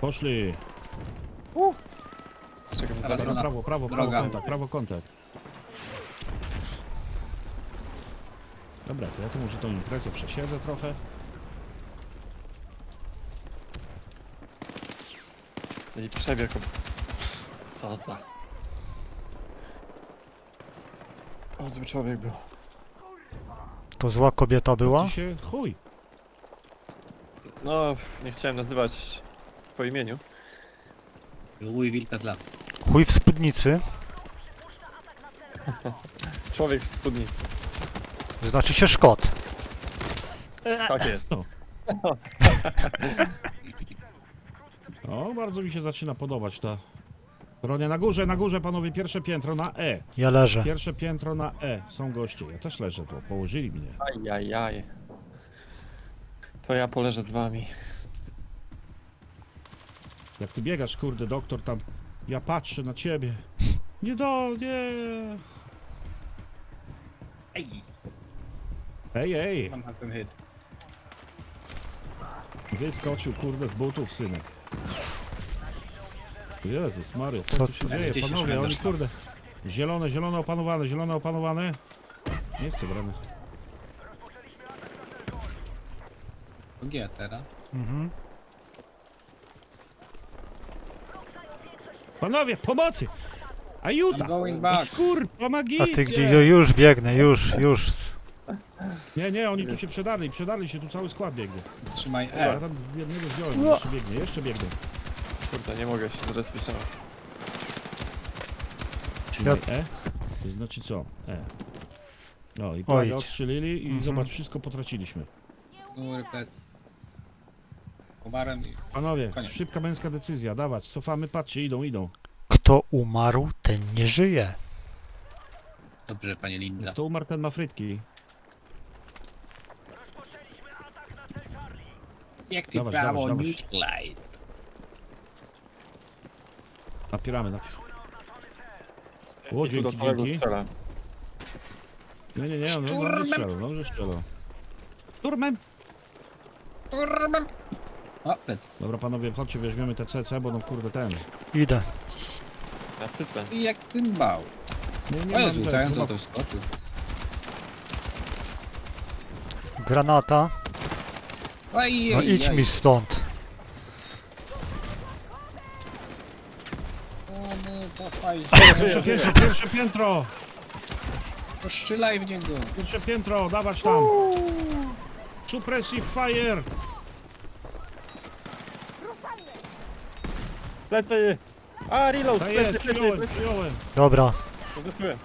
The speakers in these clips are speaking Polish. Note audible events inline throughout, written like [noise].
Poszli. Z czego mi Teraz? Prawo, na- prawo, prawo, prawo droga. kontakt, prawo kontakt. Dobra, to ja tu może tą imprezę przesiedzę trochę. I przebieg. Co za... O, zły człowiek był. To zła kobieta była? Ci się chuj. No, nie chciałem nazywać po imieniu. Lubuj wilka z lat. Chuj w spódnicy. [laughs] Człowiek w spódnicy. Znaczy się Szkot. Tak jest. No. [laughs] O, bardzo mi się zaczyna podobać ta. Bronia na górze, na górze panowie, pierwsze piętro na E. Ja leżę. Pierwsze piętro na E. Są goście. Ja też leżę tu, położyli mnie. Ajajaj. To ja poleżę z wami. Jak ty biegasz, kurde, doktor tam. Ja patrzę na ciebie. Nie do, nie. Ej, Ej, ej. hit. Wyskoczył, kurde, z butów, synek. Jezus Maria, co, Co tu się tu- dzieje, panowie, oni szła? kurde. Zielone, zielone opanowane, zielone opanowane. Nie chcę bramy. G teraz. Mhm. Panowie, pomocy! Ajuda! I'm going back. Skur, pomagijcie! A ty gdzie? Jo, już biegnę, już, już. Nie, nie, oni tu się przedarli, przedarli się, tu cały skład biegnie. Trzymaj Ja E. tam jednego wziąłem, jeszcze biegnie, jeszcze biegnie. Kurde, nie mogę się zrespić na was. Trzymaj E. To znaczy co? E. No i Oj. plagę odstrzelili i Mhm. zobacz, wszystko potraciliśmy. Góry plec. Komarem i... Panowie, Koniec. szybka męska decyzja, dawać, cofamy, patrzcie, idą, idą. Kto umarł, ten nie żyje. Dobrze, panie Linda. Kto umarł, ten ma frytki. Jak ty Dawać, prawo. Nuclide. Napieramy, napieramy. O, tu do dzięki, dzięki. Nie, nie, nie, on dobrze Szturmem. strzelał, dobrze strzelał. Szturmem! Turmem. O, plec. Dobra, panowie, chodźcie, weźmiemy te CC, bo no kurde ten. Idę. Na cyce. I jak tym bał. Nie, nie O Jezu, ten, ten to, to skoczył. Granata. Oj, No idź oj. mi stąd. O, no, cofaj Pierwsze się. piętro, pierwsze piętro! Postrzelaj w niego. Pierwsze piętro, dawać tam! Suppressive fire! Plecy! A, reload! To Plecy, jest, plecy, przyjąłem, plecy. przyjąłem. Dobra, Zdechłem.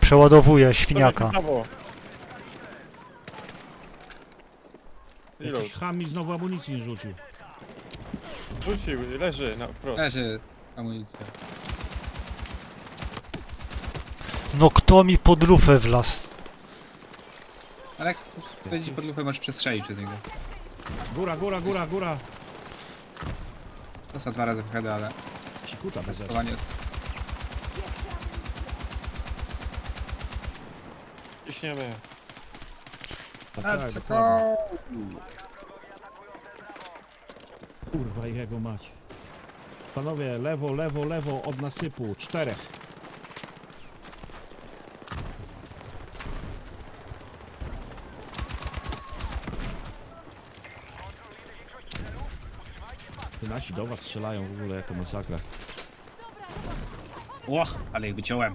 przeładowuję świniaka. Prawo. Reload. Jakiś ham mi znowu amunicji nie rzucił. Rzucił, leży na wprost. Leży amunicja. No kto mi pod lufę wlazł? Ale jak wejdzie pod lufę, możesz przestrzelić przez niego. Góra, góra, góra, góra. To są dwa razy w headę, ale Sikuta bez schowanie... Ciśniemy. Tak, Let's dokładnie. go! Kurwa jego mać. Panowie, lewo, lewo, lewo od nasypu. Czterech. Nasi do was strzelają w ogóle jako masakra. Och, ale ich wyciąłem.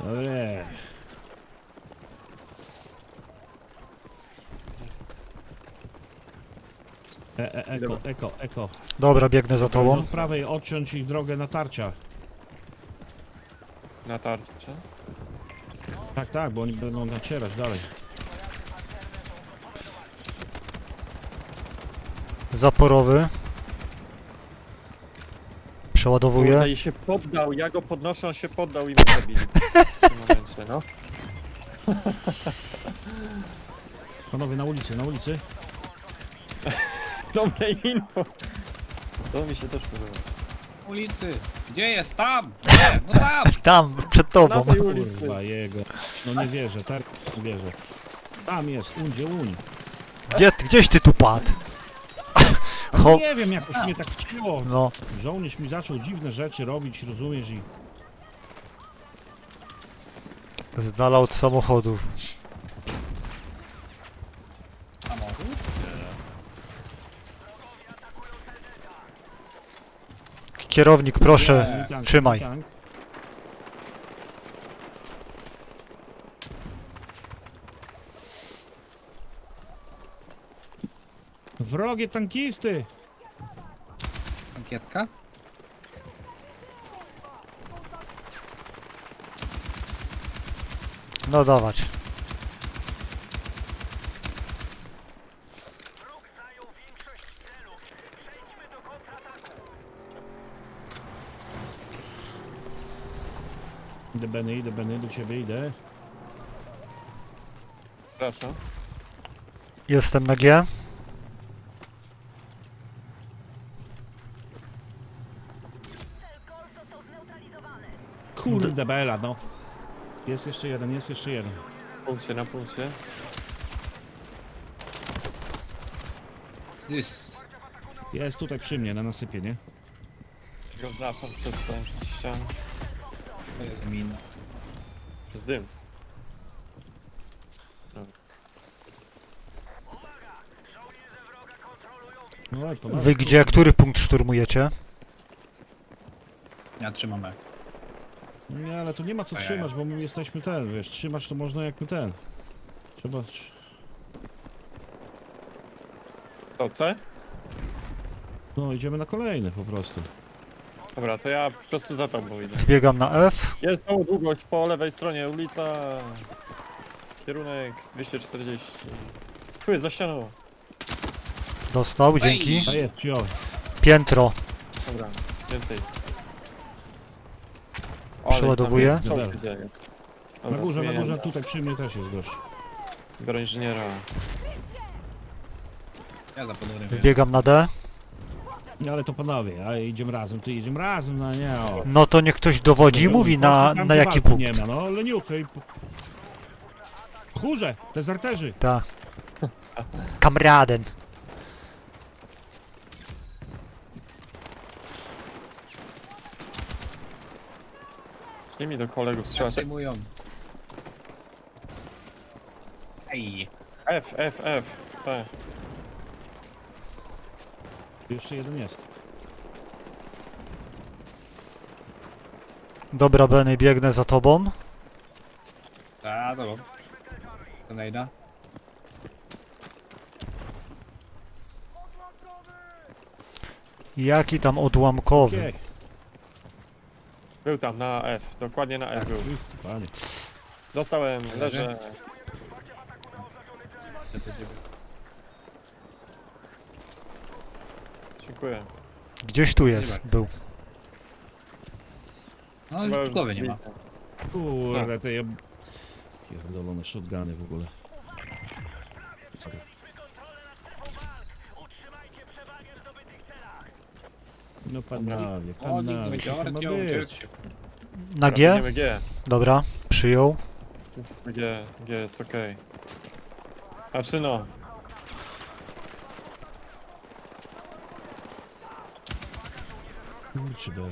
Dobre. E, e, eko, eko, eko. Dobra, biegnę za Od tobą. prawej odciąć ich drogę natarcia. Na tarczy. Tak, tak, bo oni będą nacierać dalej. Zaporowy. Przeładowuję. Kurde, I się poddał, ja go podnoszę, on się poddał i mnie zabili. [laughs] W tym momencie, no. Panowie, na ulicy, na ulicy. Dobre info. To mi się też podoba. Ulicy! Gdzie jest? Tam! [laughs] No tam! Tam, przed tobą. Na tej ulicy. Kurwa jego. No nie wierzę, tak nie wierzę. Tam jest, undzie uń. Gdzie, gdzieś ty tu padł? Ho... Nie wiem, jakoś mnie tak wcięło. No, Żołnierz mi zaczął dziwne rzeczy robić, rozumiesz, i... z dala od samochodów. Samochód? Kierownik, proszę, Mój tank, trzymaj. tank. Wrogie tankisty! Ankietka? No dawać. Idę Benny, idę Benny, do ciebie idę. Przepraszam. Jestem na G. Kurde bela, no. Jest jeszcze jeden, jest jeszcze jeden. Na punkcie, na punkcie. Jest. Jest tutaj przy mnie, na nasypie, nie? Go przez tą, przez ścianę. To jest min. Przez dym. No ale. Wy gdzie, który punkt szturmujecie? Ja trzymam E. Nie, ale tu nie ma co Ajaj. trzymać, bo my jesteśmy ten, wiesz, trzymać to można jak my ten. Trzeba... To C? No, idziemy na kolejny po prostu. Dobra, to ja po prostu za tobą idę. Wbiegam na F. Jest tą długość po lewej stronie, ulica. Kierunek 240. Tu jest za ścianą. Dostał, dzięki. A jest, przyjąłem. Piętro. Dobra, więcej. Przeładowuję. tam jest czołg dzieje. Na Dobra, górze, na zmieniam. górze, tutaj przy mnie też jest gość. Biorę inżyniera. Ja za na D. Nie, ale to panowie, a idziemy razem, ty idziemy razem, no nie o. No to niech ktoś dowodzi i mówi na, Tam na się jaki walki punkt. Nie ma, no leniuchy. Chórze, dezerterzy. Ta. Kamraden. Nie mi do kolegów strzelać. Przejmują. Ej. F, F, F. Tak. Jeszcze jeden jest. Dobra, Benny, biegnę za tobą. A, dobra. To najda. Jaki tam odłamkowy. Okej, Był tam na F, dokładnie na F był. wszyscy, panie. Dostałem, Leży? leżę. Dziękuję. Gdzieś tu jest, był. No, już głowie nie ma. Kurde, te je... Pierdolone shotguny w ogóle. No panowie, panowie, co to ma być? Na G? Dobra, przyjął. G, G jest okej. Znaczy no. Kurczę, be.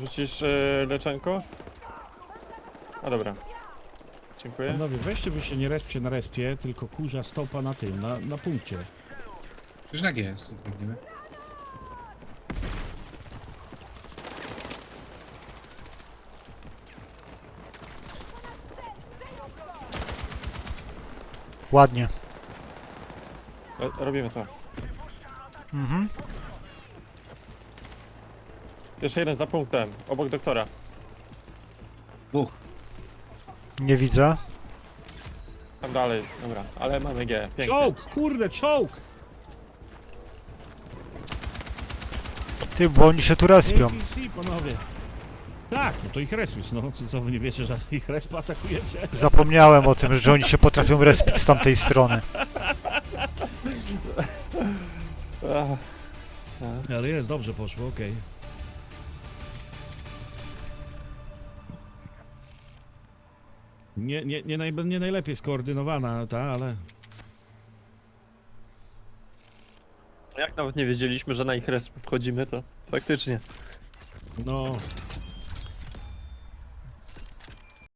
Rzucisz yy, leczenko? A dobra. Dziękuję. Panowie, weźcie by się nie respcie na respie, tylko kurza stopa na tym, na, na punkcie. Przecież na G jest. biegniemy. Ładnie. Ro- Robimy to. Mhm. Jeszcze jeden za punktem, obok doktora. Dwóch. Nie widzę. Tam dalej, dobra, ale mamy G. Pięknie. Czołg, kurde, czołg! Ty, bo oni się tu respią. APC, panowie. Tak, no to ich respisz, no co, co wy nie wiecie, że ich resp atakujecie? Zapomniałem o tym, że oni się potrafią respić z tamtej strony. [laughs] Ale jest, dobrze poszło, okej. Nie, nie, nie, naj, nie najlepiej skoordynowana ta, ale... Jak nawet nie wiedzieliśmy, że na ich resp wchodzimy, to faktycznie. No,